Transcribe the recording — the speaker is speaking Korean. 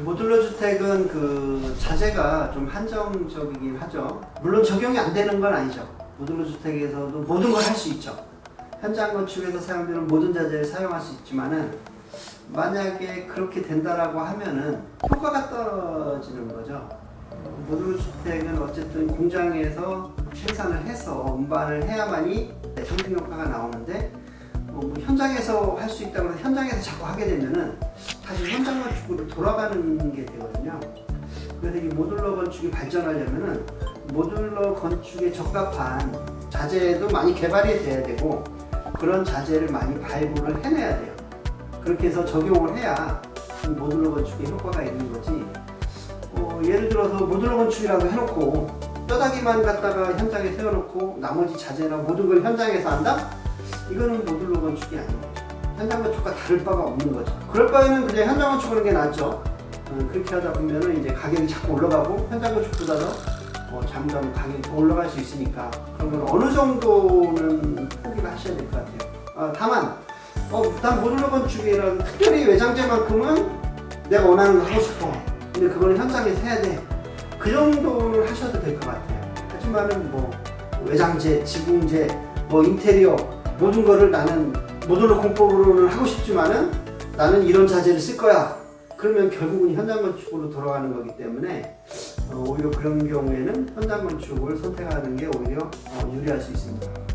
모듈러 주택은 그 자재가 좀 한정적이긴 하죠. 물론 적용이 안 되는 건 아니죠. 모듈러 주택에서도 모든 걸 할 수 있죠. 현장 건축에서 사용되는 모든 자재를 사용할 수 있지만은 만약에 그렇게 된다라고 하면은 효과가 떨어지는 거죠. 모듈러 주택은 어쨌든 공장에서 생산을 해서 운반을 해야만이 상승 효과가 나오는데 어, 뭐 현장에서 할 수 있다고 해서 현장에서 자꾸 하게 되면은 다시 현장 건축으로 돌아가는 게 되거든요. 그래서 이 모듈러 건축이 발전하려면은 모듈러 건축에 적합한 자재도 많이 개발이 돼야 되고 그런 자재를 많이 발굴을 해내야 돼요. 그렇게 해서 적용을 해야 이 모듈러 건축에 효과가 있는 거지. 어, 예를 들어서 모듈러 건축이라고 해놓고 뼈다귀만 갖다가 현장에 세워놓고 나머지 자재나 모든 걸 현장에서 한다? 이거는 모듈러 건축이 거죠. 현장 건축과 다를 바가 없는 거죠. 그럴 바에는 그냥 현장 건축 하는 게 낫죠. 어, 그렇게 하다 보면은 이제 가격이 자꾸 올라가고 현장 건축보다도 어, 잠깐 가격이 더 올라갈 수 있으니까 그러면 어느 정도는 포기를 하셔야 될 것 같아요. 아, 다만 어, 난 모듈러 건축이라는 특별히 외장재만큼은 내가 원하는 거 하고 싶어. 근데 그거는 현장에서 해야 돼. 그 정도를 하셔도 될 것 같아요. 하지만은 뭐 외장재, 지붕재, 뭐 인테리어 모든 거를 나는 모듈러 공법으로는 하고 싶지만은 나는 이런 자재를 쓸 거야. 그러면 결국은 현장 건축으로 돌아가는 거기 때문에 어, 오히려 그런 경우에는 현장 건축을 선택하는 게 오히려 어, 유리할 수 있습니다.